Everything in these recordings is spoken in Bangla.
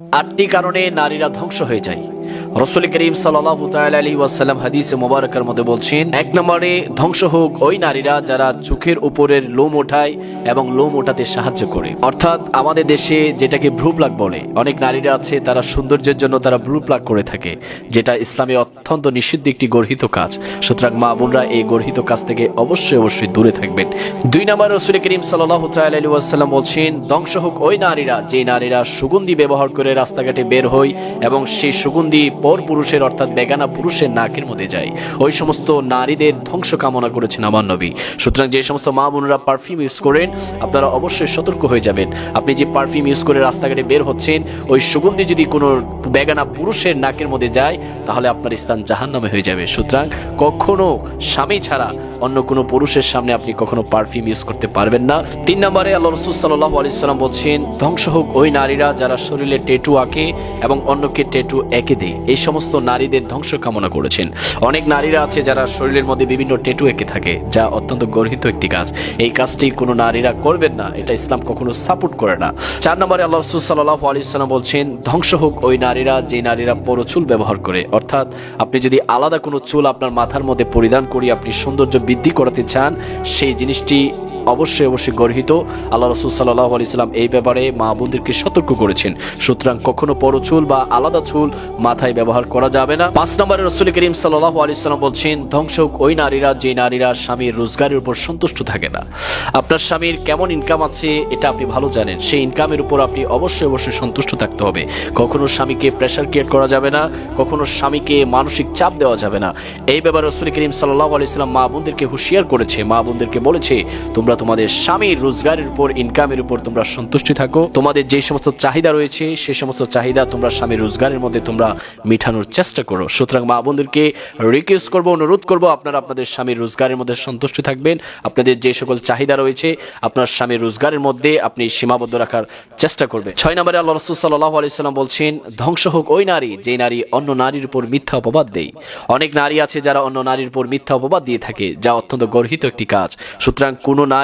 আটটি কারণে নারীরা ধ্বংস হয়ে যায়। রসুল করিম সাল্লাহ আলী ওয়াসাল্লাম হাদিসে মোবারকের মধ্যে বলছেন, এক নম্বরে ধ্বংস হোক ওই নারীরা যারা চোখের উপরের লোম ওঠায় এবং লোম ওঠাতে সাহায্য করে। অর্থাৎ আমাদের দেশে যেটাকে ভ্রু প্লাগ বলে, অনেক নারীরা আছে তারা সৌন্দর্যের জন্য তারা ভ্রু প্লাগ করে থাকে, যেটা ইসলামে অত্যন্ত নিষিদ্ধ একটি গর্হিত কাজ। সুতরাং মা বোনরা এই গর্হিত কাজ থেকে অবশ্যই অবশ্যই দূরে থাকবেন। দুই নম্বর রসুল করিম সাল্লাহ আলী ওয়াসাল্লাম বলছেন, ধ্বংস হোক ওই নারীরা যে নারীরা সুগন্ধি ব্যবহার করে রাস্তাঘাটে বের হয় এবং সেই সুগন্ধি পর পুরুষের, অর্থাৎ বেগানা পুরুষের নাকের মধ্যে যায়। ওই সমস্ত নারীদের ধ্বংস কামনা করেছেন আমার নবী। সুতরাং যে সমস্ত মা বোনরা পারফিউম ইউজ করেন, আপনারা অবশ্যই সতর্ক হয়ে যাবেন। আপনি যে পারফিউম ইউজ করে রাস্তাঘাটে বের হচ্ছেন, ওই সুগন্ধি যদি কোনো বেগানা পুরুষের নাকের মধ্যে যায়, তাহলে আপনার স্থান জাহান নামে হয়ে যাবে। সুতরাং কখনো স্বামী ছাড়া অন্য কোনো পুরুষের সামনে আপনি কখনো পারফিউম ইউজ করতে পারবেন না। তিন নম্বরে আল্লাহ রসুল সাল্লাহ আলিয়াল্লাম বলছেন, ধ্বংস হোক ওই নারীরা যারা শরীরে টেটু আঁকে এবং অন্যকে টেটু এঁকে দেয় এই সমস্ত নারীদের ধ্বংস কামনা করেছেন। অনেক নারীরা আছে যারা শরীরের মধ্যে বিভিন্ন টেটু এঁকে থাকে, যা অত্যন্ত গর্হিত একটি কাজ। এই কাজটি কোনো নারীরা করবেন না, এটা ইসলাম কখনো সাপোর্ট করে না। চার নম্বরে আল্লাহ রসুল সাল্লাহ আলি সাল্লাম বলছেন, ধ্বংস হোক ওই নারীরা যে নারীরা বড় চুল ব্যবহার করে। অর্থাৎ আপনি যদি আলাদা কোনো চুল আপনার মাথার মধ্যে পরিধান করি, আপনি সৌন্দর্য বৃদ্ধি করাতে চান, সেই জিনিসটি অবশ্যই অবশ্যই গর্হিত। আল্লাহ রসুল সাল্লাহ আলি সাল্লাম এই ব্যাপারে মা বোনদেরকে সতর্ক করেছেন। সুতরাং কখনো বড় চুল বা আলাদা চুল মাথায় ব্যবহার করা যাবে না। পাঁচ নম্বরে রসুল করিম সাল্লাহ আলি সাল্লাম বলছেন, ধ্বংস ওই নারীরা যে নারীরা স্বামীর রোজগারের উপর সন্তুষ্ট থাকে না। আপনার স্বামীর কেমন ইনকাম আছে এটা আপনি ভালো জানেন। সেই ইনকামের উপর আপনি অবশ্যই অবশ্যই সন্তুষ্ট থাকতে হবে। কখনো স্বামীকে প্রেশার ক্রিয়েট করা যাবে না, কখনো স্বামীকে মানসিক চাপ দেওয়া যাবে না। এই ব্যাপারে রসুল করিম সাল্লাহ আলি সাল্লাম মা বোনদেরকে হুঁশিয়ার করেছে। মা বোনদেরকে বলেছে, তোমরা তোমাদের স্বামীর রোজগারের উপর ইনকামের উপর তোমরা সন্তুষ্টি থাকো। তোমাদের যে সমস্ত চাহিদা রয়েছে সে সমস্ত চাহিদা তোমরা স্বামীর রোজগারের মধ্যে তোমরা মিঠানোর চেষ্টা করো। সুতরাং মা বোনদেরকে রিকোয়েস্ট করব, অনুরোধ করব, আপনারা আপনাদের স্বামীর রোজগারের মধ্যে সন্তুষ্টি থাকবেন। আপনাদের যে সকল চাহিদা রয়েছে, আপনার স্বামীর রোজগারের মধ্যে আপনি সীমাবদ্ধ রাখার চেষ্টা করবেন। ছয় নম্বরে আল্লাহ রসুল সাল্লাহ আলাইসাল্লাম বলছেন, ধ্বংস হোক ওই নারী যে নারী অন্য নারীর উপর মিথ্যা অপবাদ দেয়। অনেক নারী আছে যারা অন্য নারীর উপর মিথ্যা অপবাদ দিয়ে থাকে, যা অত্যন্ত গর্হিত একটি কাজ। সুতরাং কোনো নারী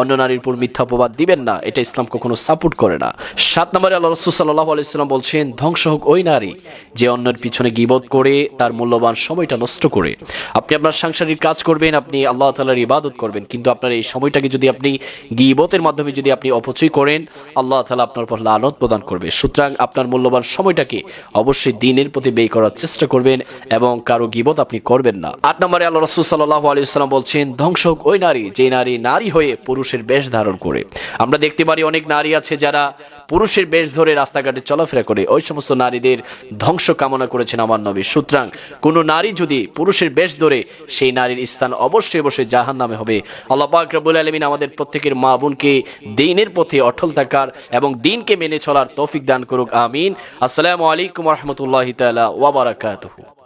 অন্য নারীর উপর মিথ্যা অপবাদ দিবেন না। এটা ইসলাম কখনো সাপোর্ট করে না। সাত নম্বরে আল্লাহ রসুল সাল্লাহ আলাইসাল্লাম বলছেন, ধ্বংস হোক ওই নারী যে অন্যের পিছনে গিবত করে, তার মূল্যবান সময়টা নষ্ট করে। আপনি আপনার সাংসারিক কাজ করবেন, আপনি আল্লাহ তালার ইবাদত করবেন, কিন্তু আপনার এই সময়টাকে যদি আপনি গিবতের মাধ্যমে যদি আপনি অপচয় করেন, আল্লাহ তালা আপনার উপর লানত প্রদান করবে। সুতরাং আপনার মূল্যবান সময়টাকে অবশ্যই দিনের প্রতি ব্যয় করার চেষ্টা করবেন এবং কারও গিবত আপনি করবেন না। আট নম্বরে আল্লাহ রসুল সাল্লাহ আলিয়াল্লাম বলছেন, ধ্বংস হোক ওই নারী, যে নারী নারী হয়ে পুরুষের বেশ ধারণ করে। আমরা দেখতে পারি অনেক নারী আছে যারা পুরুষের বেশ ধরে রাস্তাঘাটে চলাফেরা করে। ওই সমস্ত নারীদের ধ্বংস কামনা করেছেন আমার নবী। সুতরাং কোনো নারী যদি পুরুষের বেশ ধরে সেই নারীর স্থান অবশ্যই অবশ্যই জাহান নামে হবে। আল্লাহ পাক রব্বুল আলমিন আমাদের প্রত্যেকের মা বোনকে দিনের পথে অটল থাকার এবং দিনকে মেনে চলার তৌফিক দান করুক। আমিন। আসসালামু আলাইকুম রহমতুল্লাহ তালা ওয়াবারাকাতুহু